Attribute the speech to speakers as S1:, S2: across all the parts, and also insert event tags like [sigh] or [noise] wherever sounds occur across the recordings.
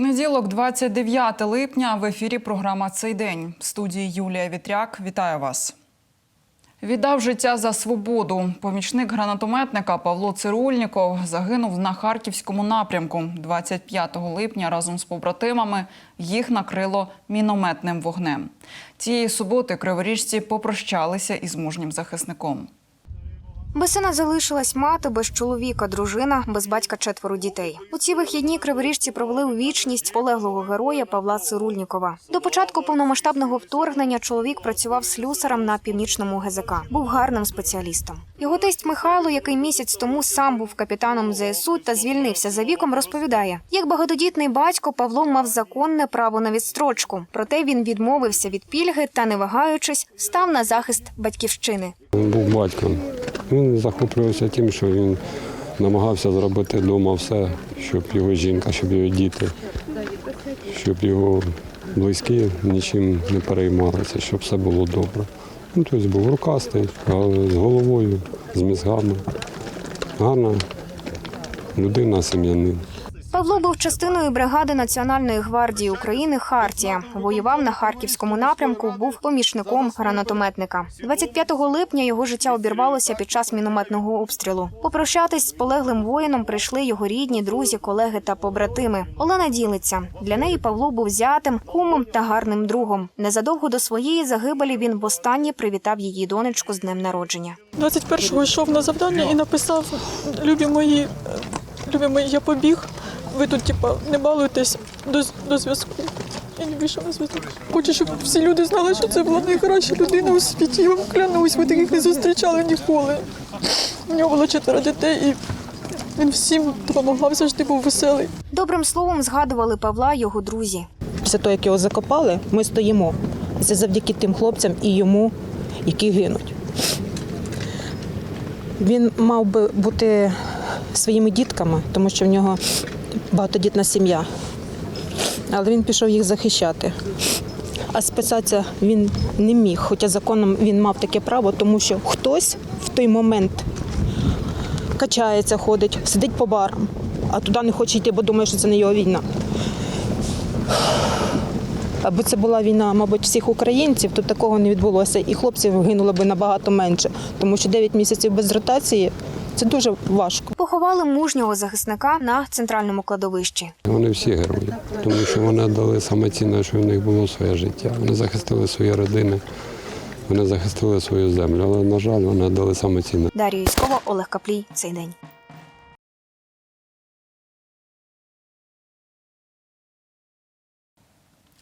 S1: Понеділок, 29 липня. В ефірі програма Цей день. В студії Юлія Вітряк. Вітаю вас. Віддав життя за свободу. Помічник гранатометника Павло Цирульніков загинув на харківському напрямку. 25 липня разом з побратимами їх накрило мінометним вогнем. Цієї суботи криворіжці попрощалися із мужнім захисником.
S2: Без сина залишилась мати, без чоловіка, дружина, без батька четверо дітей. У ці вихідні криворіжці провели у вічність полеглого героя Павла Цирульнікова. До початку повномасштабного вторгнення чоловік працював слюсарем на північному ГЗК. Був гарним спеціалістом. Його тесть Михайло, який місяць тому сам був капітаном ЗСУ та звільнився за віком, розповідає, як багатодітний батько Павло мав законне право на відстрочку. Проте він відмовився від пільги та, не вагаючись, став на захист батьківщини.
S3: Він був батьком. Він захоплювався тим, що він намагався зробити вдома все, щоб його жінка, щоб його діти, щоб його близькі нічим не переймалися, щоб все було добре. Ну, тобто був рукастий, але з головою, з мізгами. Гарна людина, сім'янин.
S2: Павло був частиною бригади Національної гвардії України Хартія. Воював на харківському напрямку, був помічником гранатометника. 25 липня його життя обірвалося під час мінометного обстрілу. Попрощатись з полеглим воїном прийшли його рідні, друзі, колеги та побратими. Олена ділиться для неї. Павло був зятем, кумом та гарним другом. Незадовго до своєї загибелі він востаннє привітав її донечку з днем народження.
S4: 21-го йшов на завдання і написав: любі мої, е, любі мої, я побіг. Ви тут, типа, не балуйтесь до, до зв'язку. Я не більше на зв'язку. Хочу, щоб всі люди знали, що це була найкраща людина у світі. Я вам клянусь, ви таких не зустрічали ніколи. У нього було четверо дітей, і він всім допомагав, завжди був веселий.
S2: Добрим словом згадували Павла його друзі.
S5: Після того, як його закопали, ми стоїмо. Це завдяки тим хлопцям і йому, які гинуть. Він мав би бути своїми дітками, тому що в нього багатодітна сім'я. Але він пішов їх захищати. А списатися він не міг, хоча законом він мав таке право, тому що хтось в той момент качається, ходить, сидить по барам, а туди не хоче йти, бо думає, що це не його війна. Аби це була війна, мабуть, всіх українців, то такого не відбулося. І хлопців гинуло би набагато менше, тому що 9 місяців без ротації це дуже важко.
S2: Поховали мужнього захисника на центральному кладовищі.
S3: Вони всі герої, тому що вони дали саме цінне, що в них було своє життя. Вони захистили свої родини, вони захистили свою землю, але, на жаль, вони дали саме цінне.
S2: Дар'я військова Олег Каплій. Цей день.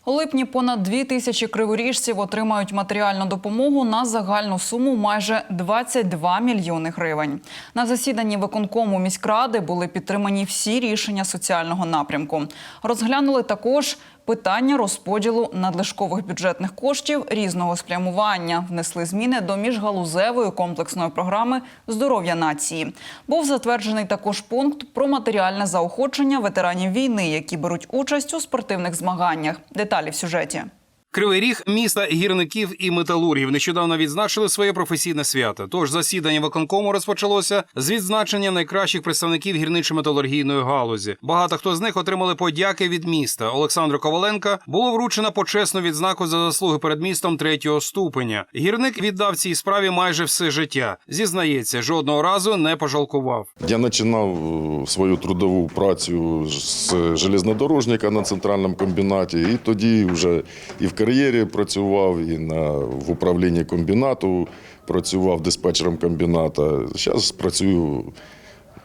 S1: У липні понад дві тисячі криворіжців отримають матеріальну допомогу на загальну суму майже 22 мільйони гривень. На засіданні виконкому міськради були підтримані всі рішення соціального напрямку. Розглянули також питання розподілу надлишкових бюджетних коштів різного спрямування. Внесли зміни до міжгалузевої комплексної програми здоров'я нації. Був затверджений також пункт про матеріальне заохочення ветеранів війни, які беруть участь у спортивних змаганнях. Деталі в сюжеті.
S6: Кривий ріг міста гірників і металургів нещодавно відзначили своє професійне свято. Тож засідання виконкому розпочалося з відзначення найкращих представників гірничо-металургійної галузі. Багато хто з них отримали подяки від міста. Олександру Коваленка було вручено почесну відзнаку за заслуги перед містом третього ступеня. Гірник віддав цій справі майже все життя. Зізнається, жодного разу не пожалкував.
S7: Я починав е, свою трудову працю з железнодорожника на центральному комбінаті, і тоді вже і в кар'єрі працював, і на, в управлінні комбінату працював диспетчером комбіната. Зараз працюю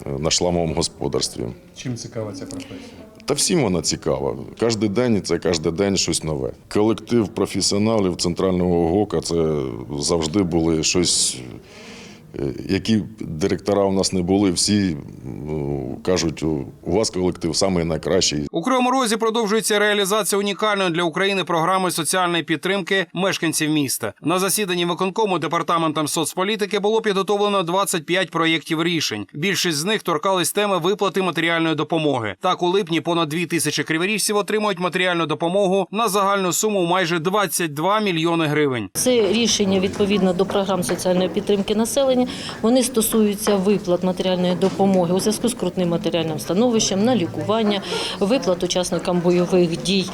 S7: е, на шламовому господарстві.
S8: Чим цікава ця професія?
S7: Та всім вона цікава. Кожен день це кожен день щось нове. Колектив професіоналів центрального ГОКа це завжди були щось. Е, Які директора у нас не були, всі кажуть, у у вас колектив самий найкращий.
S6: У Кривому Розі продовжується реалізація унікальної для України програми соціальної підтримки мешканців міста. На засіданні виконкому департаментом соцполітики було підготовлено 25 проєктів рішень. Більшість з них торкались теми виплати матеріальної допомоги. Так, у липні понад 2 тисячі криворіжців отримують матеріальну допомогу на загальну суму майже 22 мільйони гривень.
S9: Це рішення відповідно до програм соціальної підтримки населення
S8: питання. Вони стосуються виплат матеріальної допомоги у зв'язку з крутним матеріальним становищем на лікування, виплат учасникам бойових дій,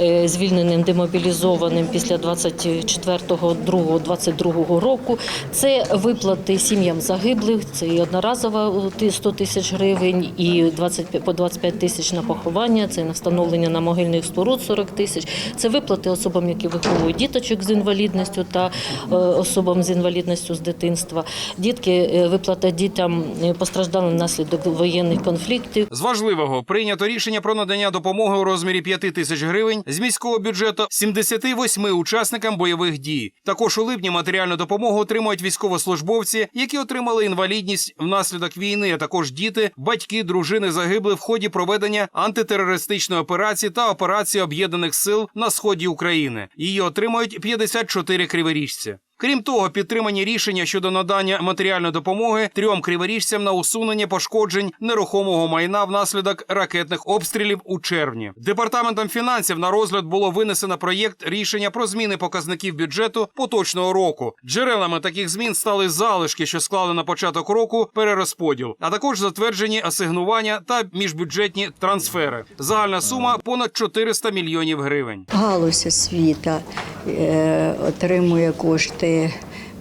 S8: е, звільненим демобілізованим після 24.02.22 року. Це виплати сім'ям загиблих, це і одноразова е, 100 тисяч гривень, і 20, по 25 тисяч на поховання, це на встановлення на могильних споруд 40 тисяч. Це виплати особам, які виховують діточок з інвалідністю та е, особам з інвалідністю з дитинства. Дітки, е, виплата дітям е, постраждалим внаслідок воєнних конфліктів.
S6: З важливого прийнято рішення про надання допомоги у розмірі 5 тисяч гривень з міського бюджету 78 учасникам бойових дій. Також у липні матеріальну допомогу отримують військовослужбовці, які отримали інвалідність внаслідок війни, а також діти, батьки, дружини загибли в ході проведення антитерористичної операції та операції об'єднаних сил на сході України. Її отримають 54 криворіжці. Крім того, підтримані рішення щодо надання матеріальної допомоги трьом криворіжцям на усунення пошкоджень нерухомого майна внаслідок ракетних обстрілів у червні. Департаментом фінансів на розгляд було винесено проєкт рішення про зміни показників бюджету поточного року. Джерелами таких змін стали залишки, що склали на початок року перерозподіл, а також затверджені асигнування та міжбюджетні трансфери. Загальна сума понад 400 мільйонів гривень.
S9: Галузь освіта е, отримує кошти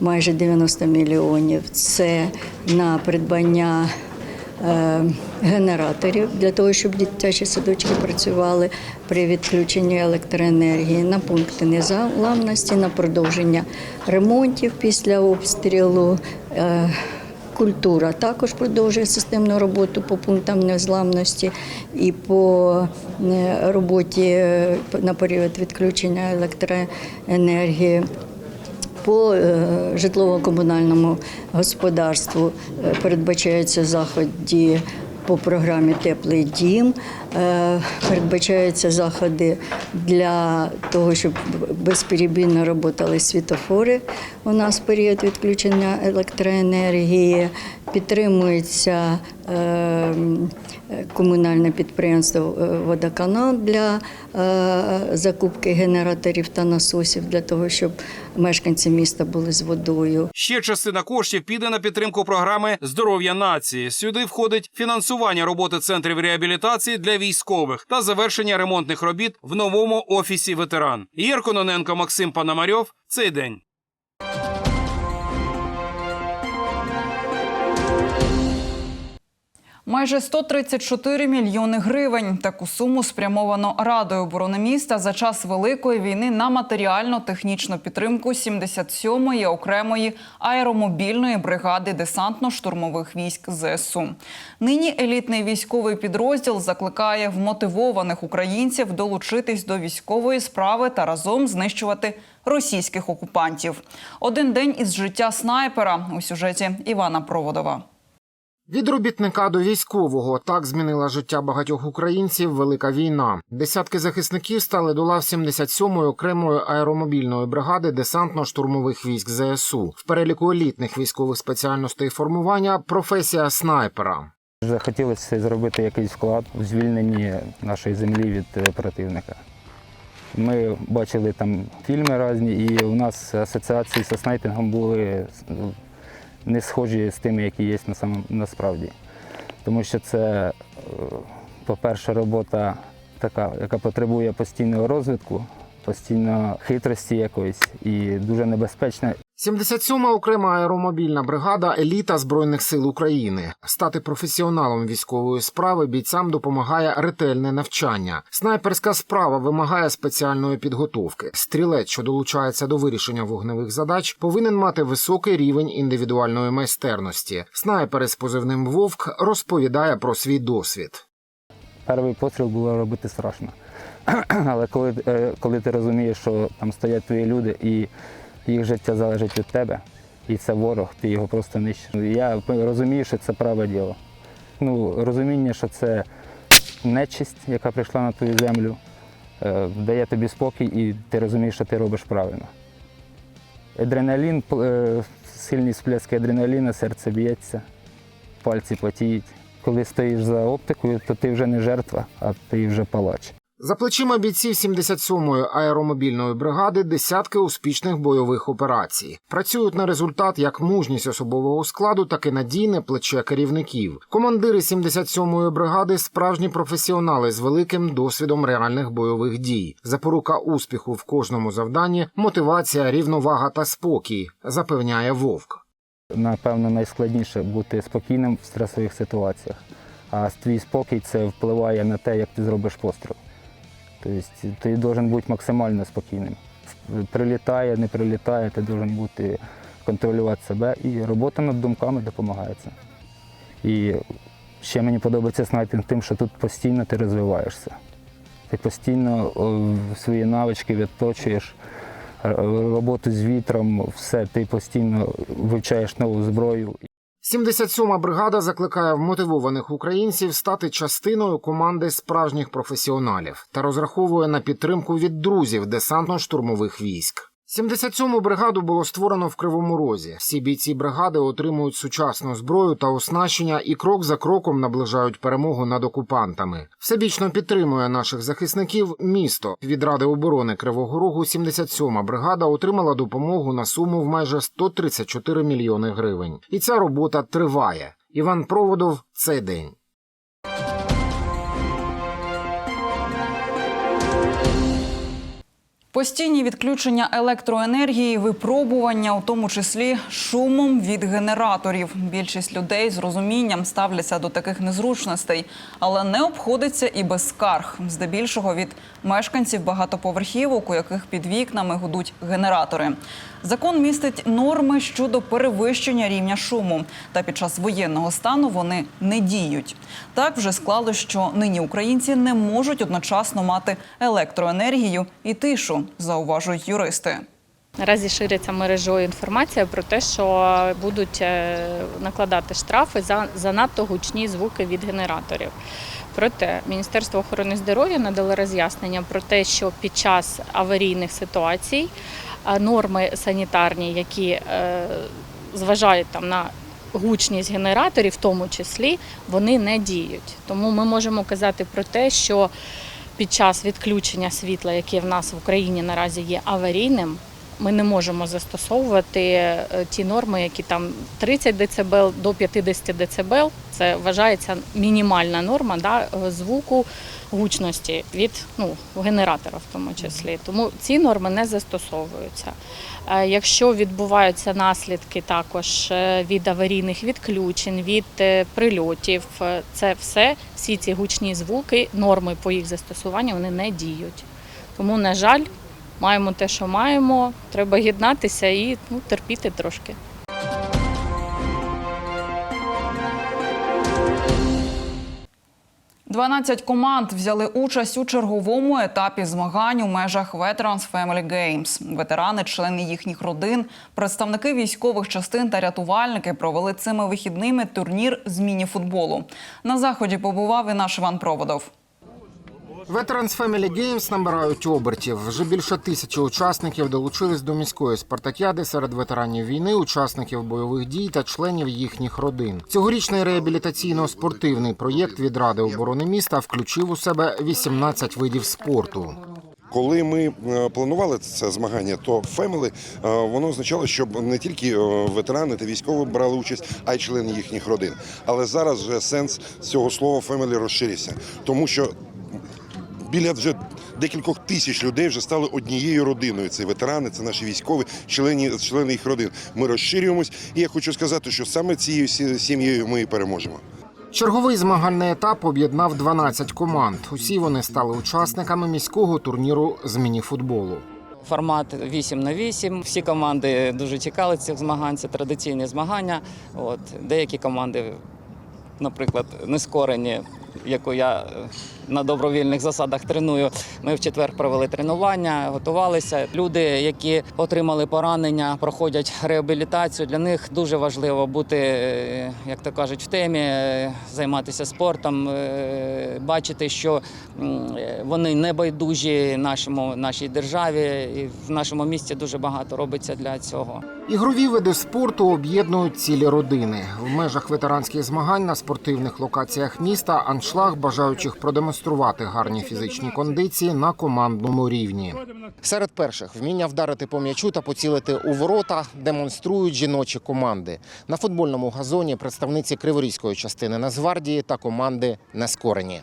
S9: майже 90 мільйонів. Це на придбання е, генераторів для того, щоб дитячі садочки працювали при відключенні електроенергії, на пункти незламності, на продовження ремонтів після обстрілу. Е, Культура також продовжує системну роботу по пунктам незламності і по е, роботі на період відключення електроенергії. По е, житлово-комунальному господарству е, передбачаються заходи по програмі Теплий дім. Е, Передбачаються заходи для того, щоб безперебійно працювали світофори у нас період відключення електроенергії. Підтримується комунальне підприємство е, Водоканал для е, закупки генераторів та насосів для того, щоб мешканці міста були з водою.
S6: Ще частина коштів піде на підтримку програми Здоров'я нації. Сюди входить фінансування роботи центрів реабілітації для військових та завершення ремонтних робіт в новому офісі ветеран. Єр Кононенко, Максим Панамарьов. Цей день.
S1: Майже 134 мільйони гривень. Таку суму спрямовано Радою оборони міста за час Великої війни на матеріально-технічну підтримку 77-ї окремої аеромобільної бригади десантно-штурмових військ ЗСУ. Нині елітний військовий підрозділ закликає вмотивованих українців долучитись до військової справи та разом знищувати російських окупантів. Один день із життя снайпера у сюжеті Івана Проводова.
S10: Від робітника до військового так змінила життя багатьох українців велика війна. Десятки захисників стали до лав 77-ї окремої аеромобільної бригади десантно-штурмових військ ЗСУ. В переліку елітних військових спеціальностей формування професія снайпера.
S11: Захотілося зробити якийсь вклад у звільненні нашої землі від е, противника. Ми бачили там фільми різні, і у нас асоціації зі снайпінгом були ну, не схожі з тими, які є на самом, насправді. Тому що це, е, по-перше, робота така, яка потребує постійного розвитку, постійно хитрості якоїсь і дуже небезпечна
S10: 77-ма окрема аеромобільна бригада еліта Збройних сил України. Стати професіоналом військової справи бійцям допомагає ретельне навчання. Снайперська справа вимагає спеціальної підготовки. Стрілець, що долучається до вирішення вогневих задач, повинен мати високий рівень індивідуальної майстерності. Снайпер із позивним Вовк розповідає про свій досвід.
S11: Перший постріл було робити страшно. [clears throat] Але коли, е, коли ти розумієш, що там стоять твої люди і їх життя залежить від тебе, і це ворог, ти його просто нищиш. Я розумію, що це праве діло. Ну, розуміння, що це нечисть, яка прийшла на твою землю, е, дає тобі спокій, і ти розумієш, що ти робиш правильно. Адреналін, е, сильні сплески адреналіну, серце б'ється, пальці потіють. Коли стоїш за оптикою, то ти вже не жертва, а ти вже палач.
S10: За плечима бійців 77-ї аеромобільної бригади десятки успішних бойових операцій. Працюють на результат як мужність особового складу, так і надійне плече керівників. Командири 77-ї бригади справжні професіонали з великим досвідом реальних бойових дій. Запорука успіху в кожному завданні, мотивація, рівновага та спокій, запевняє Вовк.
S11: Напевно, найскладніше бути спокійним в стресових ситуаціях. А твій спокій це впливає на те, як ти зробиш постріл. Тобто ти повинен бути максимально спокійним. Прилітає, не прилітає, ти повинен бути контролювати себе. І робота над думками допомагає це. І ще мені подобається снайпінг тим, що тут постійно ти розвиваєшся. Ти постійно свої навички відточуєш, роботу з вітром, все, ти постійно вивчаєш нову зброю.
S10: 77-ма бригада закликає вмотивованих українців стати частиною команди справжніх професіоналів та розраховує на підтримку від друзів десантно-штурмових військ. 77-му бригаду було створено в Кривому Розі. Всі бійці бригади отримують сучасну зброю та оснащення і крок за кроком наближають перемогу над окупантами. Всебічно підтримує наших захисників місто. Від Ради оборони Кривого Рогу 77-ма бригада отримала допомогу на суму в майже 134 мільйони гривень. І ця робота триває. Іван Проводов цей день.
S1: Постійні відключення електроенергії, випробування, у тому числі шумом від генераторів. Більшість людей з розумінням ставляться до таких незручностей, але не обходиться і без скарг, здебільшого від мешканців багатоповерхівок, у яких під вікнами гудуть генератори. Закон містить норми щодо перевищення рівня шуму, та під час воєнного стану вони не діють. Так вже склалось, що нині українці не можуть одночасно мати електроенергію і тишу, зауважують юристи.
S12: Наразі шириться мережою інформація про те, що будуть е, накладати штрафи за занадто гучні звуки від генераторів. Проте Міністерство охорони здоров'я надало роз'яснення про те, що під час аварійних ситуацій норми санітарні, які е, зважають там на гучність генераторів, в тому числі, вони не діють. Тому ми можемо казати про те, що під час відключення світла, яке в нас в Україні наразі є аварійним, ми не можемо застосовувати е, ті норми, які там 30 дБ до 50 дБ. Це вважається мінімальна норма да, е, звуку гучності від ну, генератора в тому числі. Тому ці норми не застосовуються. Е, Якщо відбуваються наслідки також від аварійних відключень, від прильотів, це все, всі ці гучні звуки, норми по їх застосуванню вони не діють. Тому, на жаль, маємо те, що маємо. Треба єднатися і ну, терпіти трошки.
S1: – 12 команд взяли участь у черговому етапі змагань у межах Veterans Family Games. Ветерани, члени їхніх родин, представники військових частин та рятувальники провели цими вихідними турнір з міні-футболу. На заході побував і наш Іван Проводов.
S10: Veterans Family Games набирають обертів. Вже більше тисячі учасників долучились до міської спартакіади серед ветеранів війни, учасників бойових дій та членів їхніх родин. Цьогорічний реабілітаційно-спортивний проєкт від Ради оборони міста включив у себе 18 видів спорту.
S13: Коли ми е, планували це змагання, то «Фемели» е, воно означало, щоб не тільки е, ветерани та військові брали участь, а й члени їхніх родин. Але зараз вже сенс цього слова «Фемелі» розширився, тому що біля вже декількох тисяч людей вже стали однією родиною. Це ветерани, це наші військові, члени, члени їх родин. Ми розширюємось, і я хочу сказати, що саме цією сім'єю ми і переможемо.
S10: Черговий змагальний етап об'єднав 12 команд. Усі вони стали учасниками міського турніру з міні-футболу.
S14: Формат 8 на 8. Всі команди дуже чекали цих змагань. Це традиційні змагання. От деякі команди, наприклад, нескорені, яку я е, на добровільних засадах треную. Ми в четвер провели тренування, готувалися. Люди, які отримали поранення, проходять реабілітацію. Для них дуже важливо бути, е, як то кажуть, в темі, е, займатися спортом, е, бачити, що вони не байдужі нашому нашій державі, і в нашому місті дуже багато робиться для цього.
S10: Ігрові види спорту об'єднують цілі родини. В межах ветеранських змагань на спортивних локаціях міста аншлаг бажаючих продемонструвати продемонструвати гарні фізичні кондиції на командному рівні. Серед перших вміння вдарити по м'ячу та поцілити у ворота демонструють жіночі команди. На футбольному газоні представниці Криворізької частини Нацгвардії та команди Нескорені.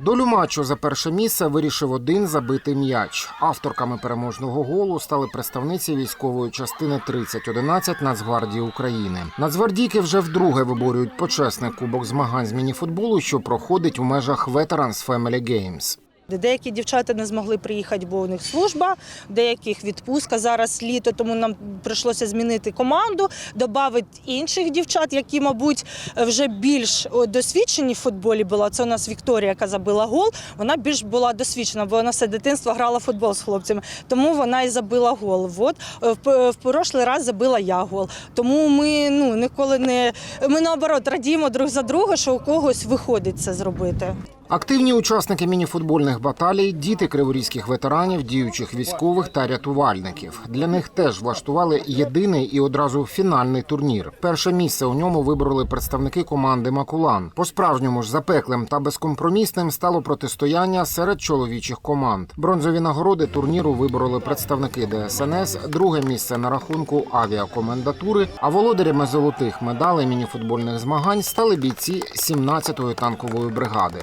S10: Долю матчу за перше місце вирішив один забитий м'яч. Авторками переможного голу стали представниці військової частини 3011 Нацгвардії України. Нацгвардійки вже вдруге виборюють почесний кубок змагань з мініфутболу, що проходить у межах Veterans Family Games.
S15: Деякі дівчата не змогли приїхати, бо у них служба, деяких відпустка зараз літо, тому нам прийшлося змінити команду, додати інших дівчат, які, мабуть, вже більш досвідчені в футболі була. Це у нас Вікторія, яка забила гол. Вона більш була досвідчена, бо вона все дитинство грала в футбол з хлопцями. Тому вона і забила гол. От е, п- в прошлий раз забила я гол. Тому ми ну ніколи не ми наоборот радіємо друг за друга, що у когось виходить це зробити.
S10: Активні учасники мініфутбольних баталій діти криворізьких ветеранів, діючих військових та рятувальників. Для них теж влаштували єдиний і одразу фінальний турнір. Перше місце у ньому вибороли представники команди Макулан. По справжньому ж запеклим та безкомпромісним стало протистояння серед чоловічих команд. Бронзові нагороди турніру вибороли представники ДСНС. Друге місце на рахунку авіакомендатури. А володарями золотих медалей мініфутбольних змагань стали бійці 17-ї танкової бригади.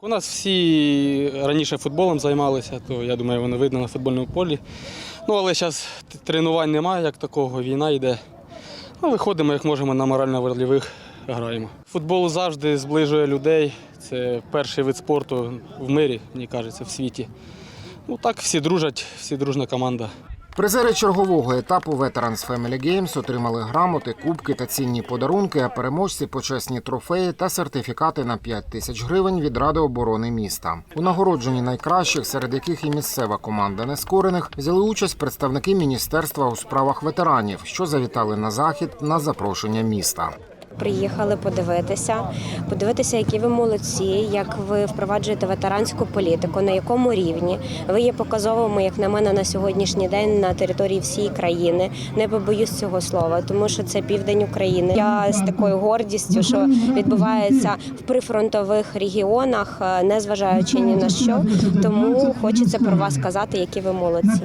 S16: У нас всі раніше футболом займалися, то я думаю, воно видно на футбольному полі. Ну, але зараз тренувань немає як такого, війна йде. Ну, виходимо, як можемо, на морально-вольових граємо. Футбол завжди зближує людей. Це перший вид спорту в мирі, мені кажеться, в світі. Ну так, всі дружать, всі дружна команда.
S10: Призери чергового етапу Veterans Family Games отримали грамоти, кубки та цінні подарунки, а переможці почесні трофеї та сертифікати на 5 тисяч гривень від Ради оборони міста. У нагородженні найкращих, серед яких і місцева команда нескорених, взяли участь представники міністерства у справах ветеранів, що завітали на захід на запрошення міста.
S17: Приїхали подивитися, подивитися, які ви молодці, як ви впроваджуєте ветеранську політику, на якому рівні ви є показовими, як на мене, на сьогоднішній день на території всієї країни. Не побоюсь цього слова, тому що це південь України. Я з такою гордістю, що відбувається в прифронтових регіонах, е, не зважаючи ні на що. Тому хочеться про вас сказати, які ви молодці.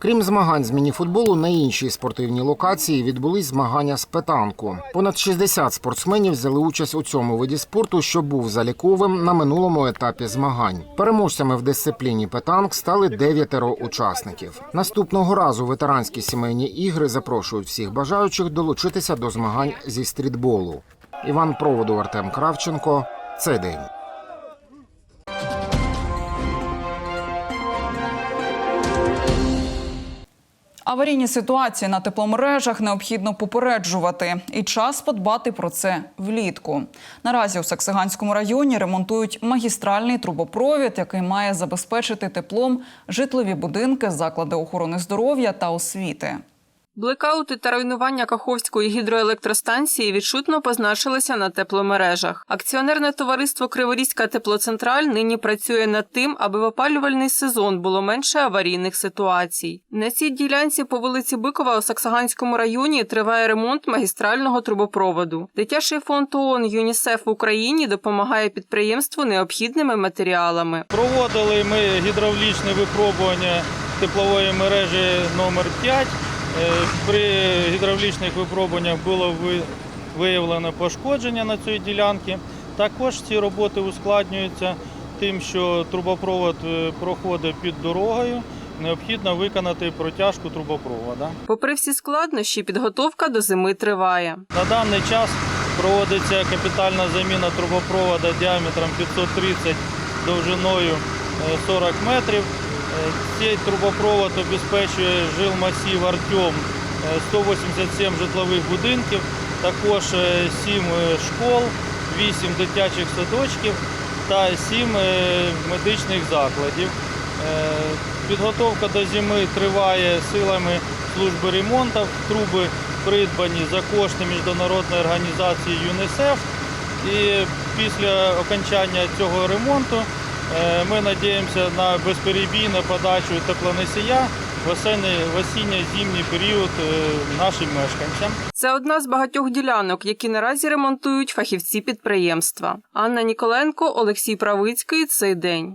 S10: Крім змагань з мініфутболу, на іншій спортивній локації відбулись змагання з петанку. Понад 60 спортсменів взяли участь у цьому виді спорту, що був заліковим на минулому етапі змагань. Переможцями в дисципліні петанк стали дев'ятеро учасників. Наступного разу ветеранські сімейні ігри запрошують всіх бажаючих долучитися до змагань зі стрітболу. Іван Проводу, Артем Кравченко. Цей день.
S1: Аварійні ситуації на тепломережах необхідно попереджувати і час подбати про це влітку. Наразі у Саксиганському районі ремонтують магістральний трубопровід, який має забезпечити теплом житлові будинки, заклади охорони здоров'я та освіти.
S18: Блекаути та руйнування Каховської гідроелектростанції відчутно позначилися на тепломережах. Акціонерне товариство Криворізька теплоцентраль нині працює над тим, аби в опалювальний сезон було менше аварійних ситуацій. На цій ділянці по вулиці Бикова у Саксаганському районі триває ремонт магістрального трубопроводу. Дитячий фонд ООН ЮНІСЕФ в Україні допомагає підприємству необхідними матеріалами.
S19: Проводили ми гідравлічне випробування теплової мережі номер 5 Е, При гідравлічних випробуваннях було виявлено пошкодження на цій ділянці. Також ці роботи ускладнюються тим, що трубопровод е, проходить під дорогою. Необхідно виконати протяжку трубопровода.
S18: Попри всі складнощі, підготовка до зими триває.
S19: На даний час проводиться капітальна заміна трубопровода діаметром 530 довжиною е, 40 метрів. Е, Цей трубопровод обезпечує жилмасів Артем е, 187 житлових будинків, також 7 школ, 8 дитячих садочків та 7 медичних закладів. Е, Підготовка до зими триває силами служби ремонту. Труби придбані за кошти міжнародної організації ЮНІСЕФ. І після окончання цього ремонту е, ми сподіваємося на безперебійну подачу теплоносія в осінній, осінньо-зимній період е, нашим мешканцям.
S18: Це одна з багатьох ділянок, які наразі ремонтують фахівці підприємства. Анна Ніколенко, Олексій Правицький. Цей день.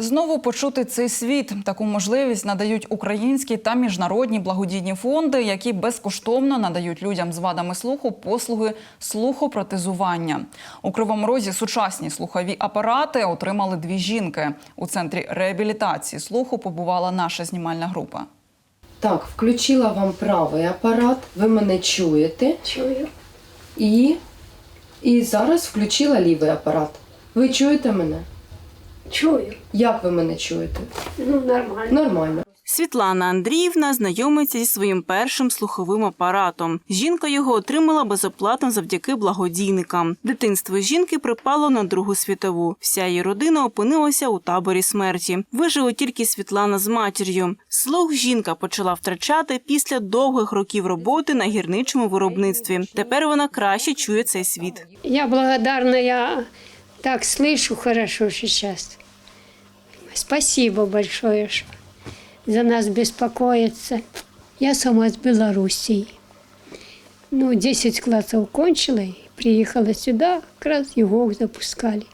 S1: Знову почути цей світ. Таку можливість надають українські та міжнародні благодійні фонди, які безкоштовно надають людям з вадами слуху послуги слухопротезування. У Кривому Розі сучасні слухові апарати отримали дві жінки. У центрі реабілітації слуху побувала наша знімальна група.
S20: Так, включила вам правий апарат, ви мене чуєте. Чую. І, і зараз включила лівий апарат. Ви чуєте мене? Чую. Як ви мене чуєте? Ну, нормально. Нормально.
S18: Світлана Андріївна знайомиться зі своїм першим слуховим апаратом. Жінка його отримала безоплатно завдяки благодійникам. Дитинство жінки припало на Другу світову. Вся її родина опинилася у таборі смерті. Вижила тільки Світлана з матір'ю. Слух жінка почала втрачати після довгих років роботи на гірничому виробництві. Тепер вона краще чує цей світ.
S21: Я благодарна, я так слышу хорошо сейчас. Спасибо большое, что за нас беспокоятся. Я сама с Белоруссии. Ну, 10 классов кончила и приехала сюда, как раз его запускали.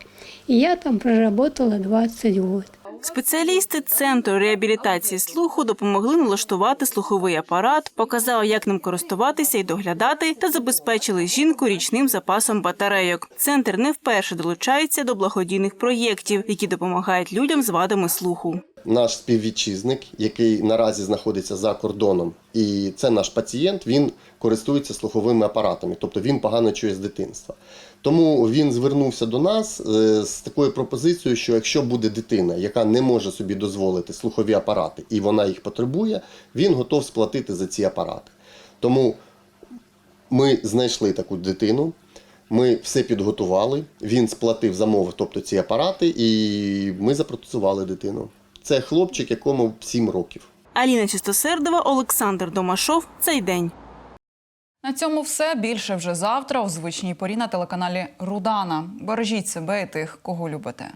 S21: И я там проработала 20 год.
S18: Спеціалісти центру реабілітації слуху допомогли налаштувати слуховий апарат, показали, як ним користуватися і доглядати, та забезпечили жінку річним запасом батарейок. Центр не вперше долучається до благодійних проєктів, які допомагають людям з вадами слуху.
S22: Наш співвітчизник, який наразі знаходиться за кордоном, і це наш пацієнт, він користується слуховими апаратами, тобто він погано чує з дитинства. Тому він звернувся до нас е, з такою пропозицією, що якщо буде дитина, яка не може собі дозволити слухові апарати, і вона їх потребує, він готов сплатити за ці апарати. Тому ми знайшли таку дитину. Ми все підготували. Він сплатив замовив, тобто ці апарати, і ми запротезували дитину. Це хлопчик, якому 7 років.
S18: Аліна Чистосердова, Олександр Домашов. Цей день.
S1: На цьому все більше вже завтра у звичній порі на телеканалі Рудана. Бережіть себе і тих, кого любите.